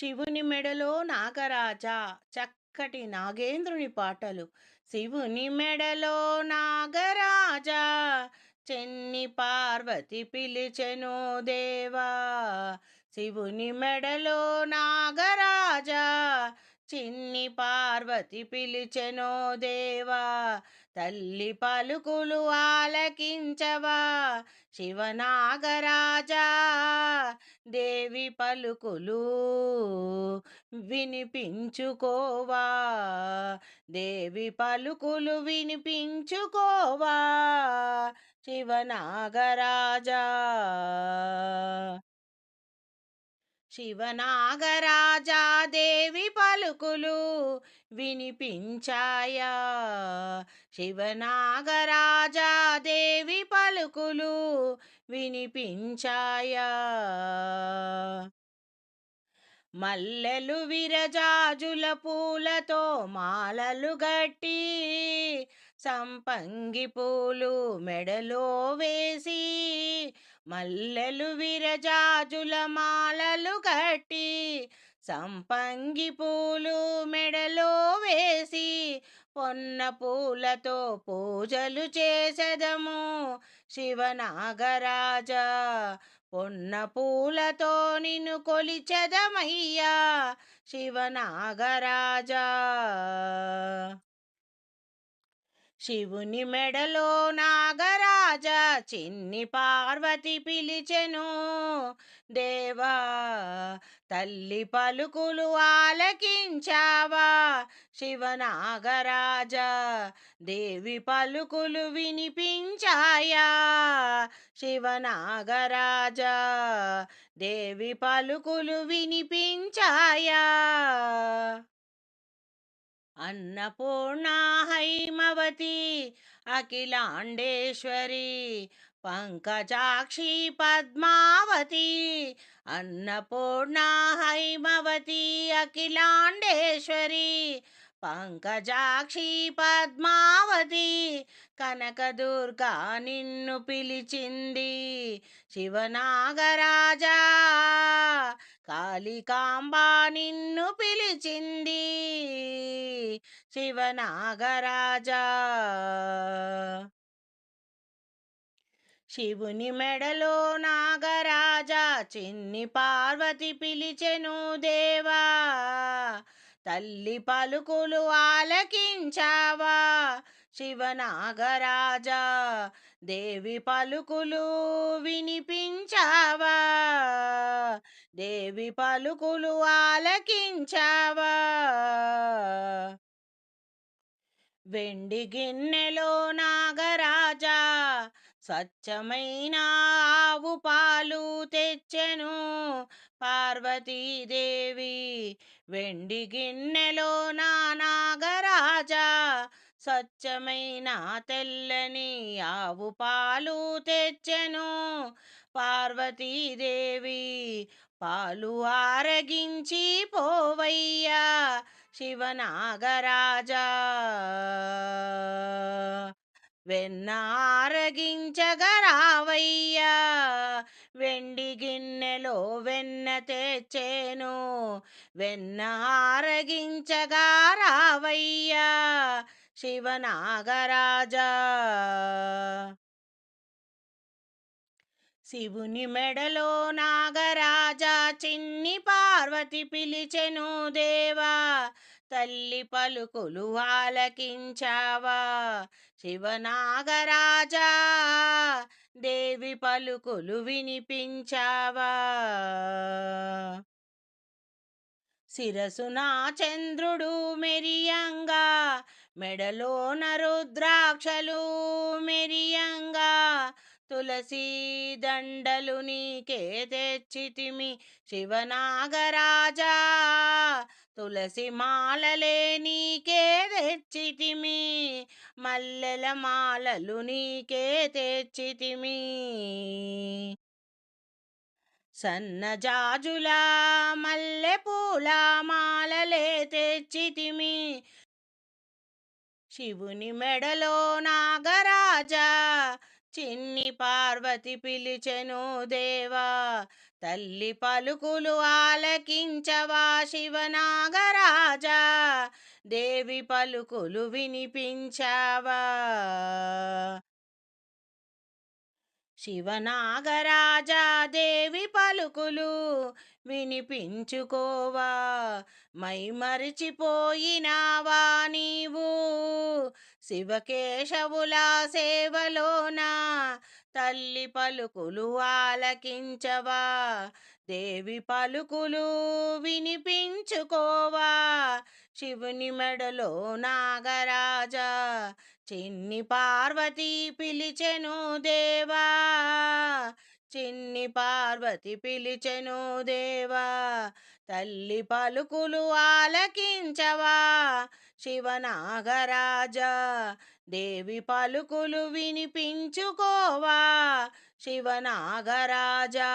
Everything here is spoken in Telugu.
శివుని మెడలో నాగరాజా చక్కటి నాగేంద్రుని పాటలు. శివుని మెడలో నాగరాజా చెన్ని పార్వతి పిలిచెను దేవా. శివుని మెడలో నాగరాజా చిన్ని పార్వతి పిలిచెనో దేవా తల్లి పలుకులు ఆలకించవా శివనాగరాజా దేవి పలుకులు వినిపించుకోవా దేవి పలుకులు వినిపించుకోవా శివనాగరాజా. శివనాగరాజా దేవి పలుకులు వినిపించాయా? శివనాగరాజా దేవి పలుకులు వినిపించాయా? మల్లెలు విరజాజుల పూలతో మాలలు గట్టి సంపంగి పూలు మెడలో వేసి మల్లెలు విరజాజుల మాలలు కట్టి సంపంగి పూలు మెడలో వేసి పొన్న పూలతో పూజలు చేసెదము. శివనాగరాజా పొన్న పూలతో నిన్ను కొలిచెదమయ్యా శివనాగరాజా. శివుని మెడలో నాగరాజ చిన్ని పార్వతి పిలిచెను. దేవా తల్లి పలుకులు ఆలకించావా? శివనాగరాజా దేవి పలుకులు వినిపించాయా? శివనాగరాజా దేవి పలుకులు వినిపించాయా? అన్నపూర్ణా హైమవతి అఖిలాండేశ్వరి పంకజాక్షి పద్మావతి అన్నపూర్ణా హైమవతి అఖిలాండేశ్వరి పంకజాక్షి పద్మావతి కనకదుర్గా నిన్ను పిలిచింది శివనాగరాజా కాళికాంబా నిన్ను పిలిచింది. శివనాగరాజా. శివుని మెడలో నాగరాజా చిన్ని పార్వతి పిలిచెను దేవా. తల్లి పలుకులు ఆలకించావా? శివనాగరాజా దేవి పలుకులు వినిపించావా? దేవి పలుకులు ఆలకించావా? వెండి గిన్నెలో నాగరాజా స్వచ్ఛమైన ఆవు పాలు తెచ్చెను పార్వతీదేవి. వెండి గిన్నెలో నా నాగరాజా స్వచ్ఛమైన తెల్లని ఆవు పాలు తెచ్చెను. పార్వతీదేవి పాలు ఆరగించి పోవయ్యా శివనాగరాజా. వెన్న ఆరగించగరావయ్యా వెండి గిన్నెలో వెన్న తెచ్చేను. వెన్న ఆరగించగా రావయ్యా శివనాగరాజా. శివుని మెడలో నాగరాజా చిన్ని పార్వతి పిలిచెను దేవా. తల్లి పలుకులు ఆలకించావా. శివనాగరాజా దేవి పలుకులు వినిపించావా. శిరసునా చంద్రుడు మెరియంగా మెడలోన రుద్రాక్షలు మెరియంగా. తులసీ దండలు నీకే తెచ్చితిమి శివనాగరాజా. తులసి మాలలే నీకే తెచ్చితిమి మల్లెల మాలలు నీకే తెచ్చితిమి. సన్నజాజులా మల్లె పూల మాలలే తెచ్చితిమి శివుని మెడలోనా చిన్ని పార్వతి పిలిచెను దేవా. తల్లి పలుకులు ఆలకించవా శివనాగరాజా. దేవి పలుకులు వినిపించావా. శివనాగరాజా దేవి పలుకులు వినిపించుకోవా? మై మరిచిపోయినావా నీవు? శివకేశవుల సేవలోన తల్లి పలుకులు ఆలకించవా? దేవి పలుకులు వినిపించుకోవా? శివుని మెడలో నాగరాజా చిన్ని పార్వతి పిలిచెను దేవా? చిన్ని పార్వతి పిలిచెను దేవా తల్లి పలుకులు ఆలకించవా శివనాగరాజా దేవి పలుకులు వినిపించుకోవా శివనాగరాజా.